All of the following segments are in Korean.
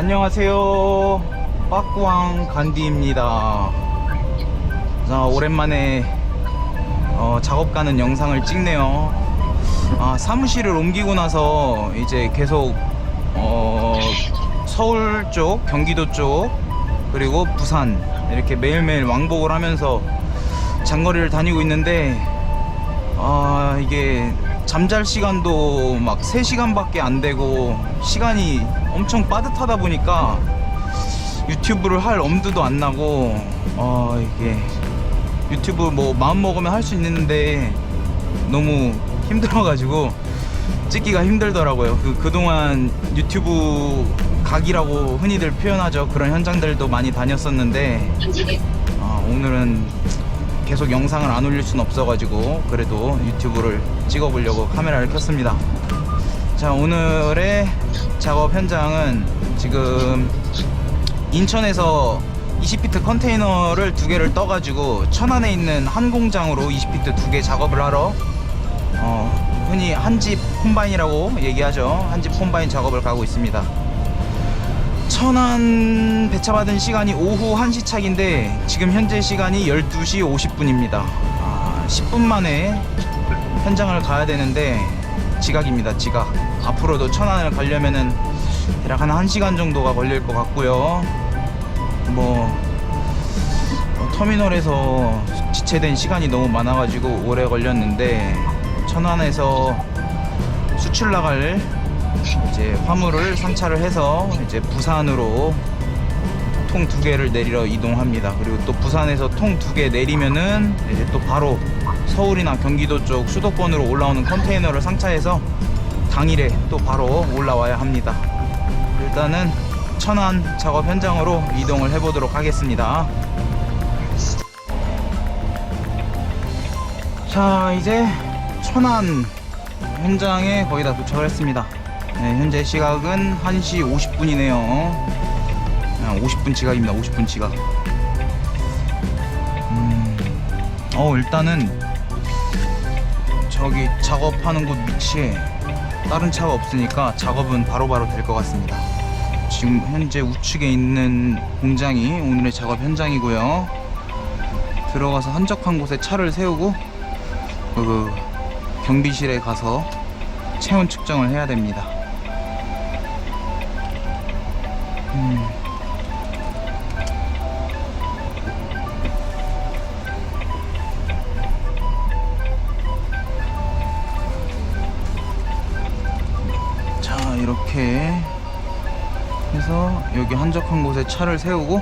안녕하세요. 빠꾸왕 간디입니다. 자, 오랜만에 어, 작업 가는 영상을 찍네요. 아, 사무실을 옮기고 나서 이제 계속 어, 서울 쪽, 경기도 쪽, 그리고 부산 이렇게 매일매일 왕복을 하면서 장거리를 다니고 있는데 아 이게 잠잘 시간도 막 3시간밖에 안 되고 시간이 엄청 빠듯하다 보니까 유튜브를 할 엄두도 안 나고 어 이게 유튜브 뭐 마음 먹으면 할 수 있는데 너무 힘들어가지고 찍기가 힘들더라고요. 그, 그동안 유튜브 각이라고 흔히들 표현하죠. 그런 현장들도 많이 다녔었는데 아, 오늘은 계속 영상을 안 올릴 순 없어가지고 그래도 유튜브를 찍어보려고 카메라를 켰습니다. 자 오늘의 작업 현장은 지금 인천에서 20피트 컨테이너를 두 개를 떠가지고 천안에 있는 한 공장으로 20피트 두 개 작업을 하러 어, 흔히 한집 콤바인이라고 얘기하죠. 한집 콤바인 작업을 가고 있습니다. 천안 배차받은 시간이 오후 1시 차인데 지금 현재 시간이 12시 50분입니다. 아, 10분 만에 현장을 가야 되는데 지각입니다. 지각. 앞으로도 천안을 가려면은 대략 한 1시간 정도가 걸릴 것 같고요. 뭐 어, 터미널에서 지체된 시간이 너무 많아가지고 오래 걸렸는데 천안에서 수출 나갈 이제 화물을 상차를 해서 이제 부산으로 통 두 개를 내리러 이동합니다. 그리고 또 부산에서 통 두 개 내리면은 이제 또 바로 서울이나 경기도 쪽 수도권으로 올라오는 컨테이너를 상차해서 당일에 또 바로 올라와야 합니다. 일단은 천안 작업 현장으로 이동을 해보도록 하겠습니다. 자, 이제 천안 현장에 거의 다 도착을 했습니다. 네, 현재 시각은 1시 50분이네요. 50분 지각입니다. 50분 지각. 음, 어, 일단은 저기 작업하는 곳 위치에 다른 차가 없으니까 작업은 바로바로 될 것 같습니다. 지금 현재 우측에 있는 공장이 오늘의 작업 현장이고요. 들어가서 한적한 곳에 차를 세우고 그 경비실에 가서 체온 측정을 해야 됩니다. 음. 자, 이렇게 해서 여기 한적한 곳에 차를 세우고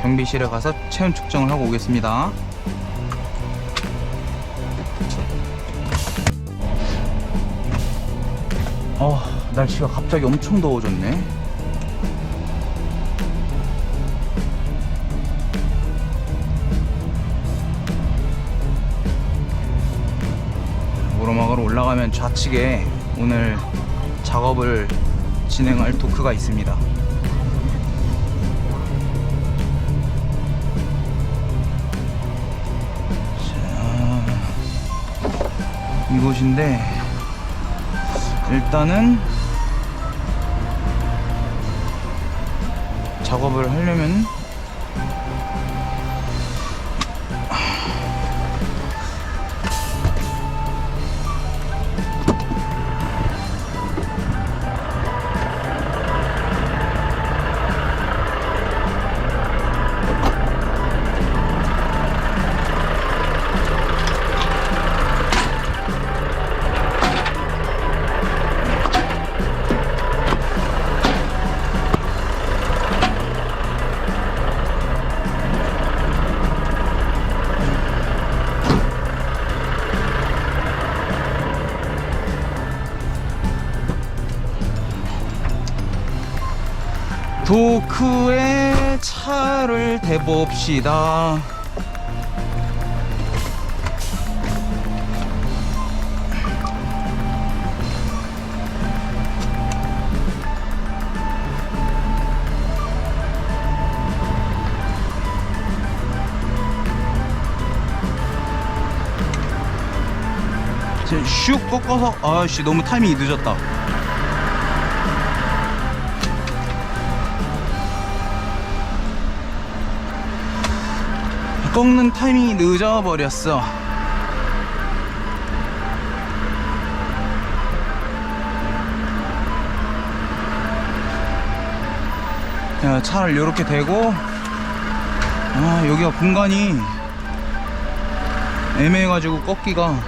경비실에 가서 체온 측정을 하고 오겠습니다. 어, 날씨가 갑자기 엄청 더워졌네. 올라가면 좌측에 오늘 작업을 진행할 도크가 있습니다. 자, 이곳인데 일단은 작업을 하려면 차를 대봅시다. 슉 꺾어서 아씨 너무 타이밍이 늦었다. 꺾는 타이밍이 늦어버렸어. 야, 차를 이렇게 대고 아 여기가 공간이 애매해가지고 꺾기가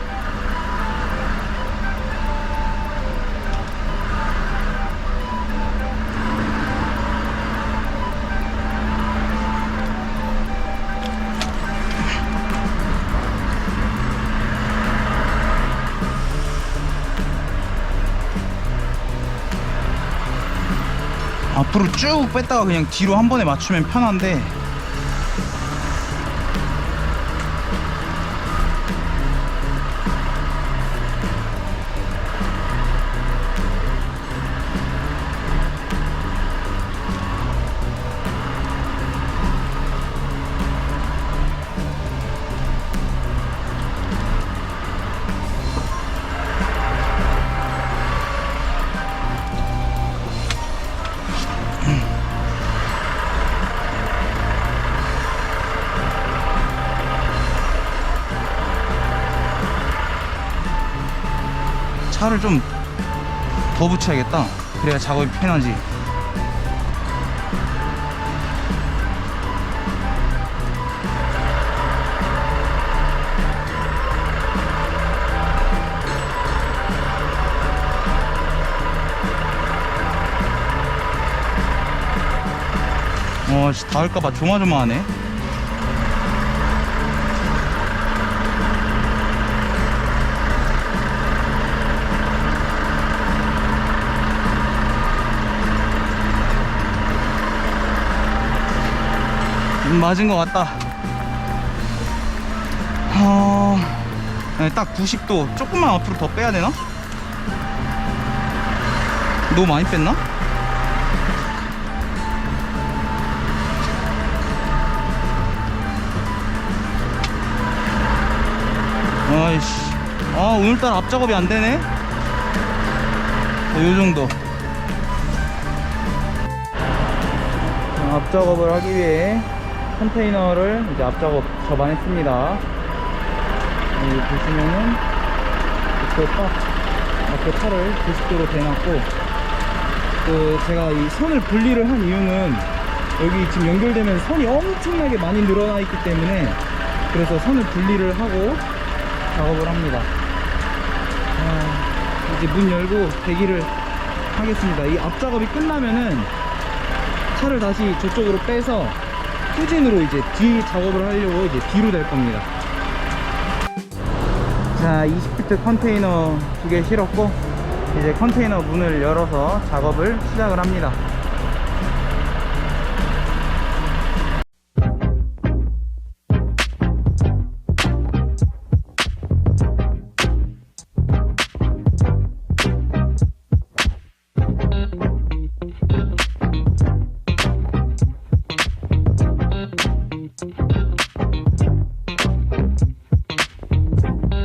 앞으로 쭉 뺐다가 그냥 뒤로 한 번에 맞추면 편한데 차를 좀더 붙여야겠다 그래야 작업이 편하지 어, 씨, 닿을까봐 조마조마하네. 맞은 것 같다. 어, 네, 딱 90도. 조금만 앞으로 더 빼야 되나? 너무 많이 뺐나? 아이씨. 아, 오늘따라 앞작업이 안 되네? 요 정도. 자, 앞작업을 하기 위해 컨테이너를 이제 앞작업 접안했습니다. 여기 보시면은 이렇게 딱 앞에 차를 90도로 대놨고 그 제가 이 선을 분리를 한 이유는 여기 지금 연결되면 선이 엄청나게 많이 늘어나 있기 때문에 그래서 선을 분리를 하고 작업을 합니다. 아, 이제 문 열고 대기를 하겠습니다. 이 앞 작업이 끝나면은 차를 다시 저쪽으로 빼서 후진으로 이제 뒤 작업을 하려고 이제 뒤로 될 겁니다. 자, 20피트 컨테이너 두 개 실었고 이제 컨테이너 문을 열어서 작업을 시작을 합니다.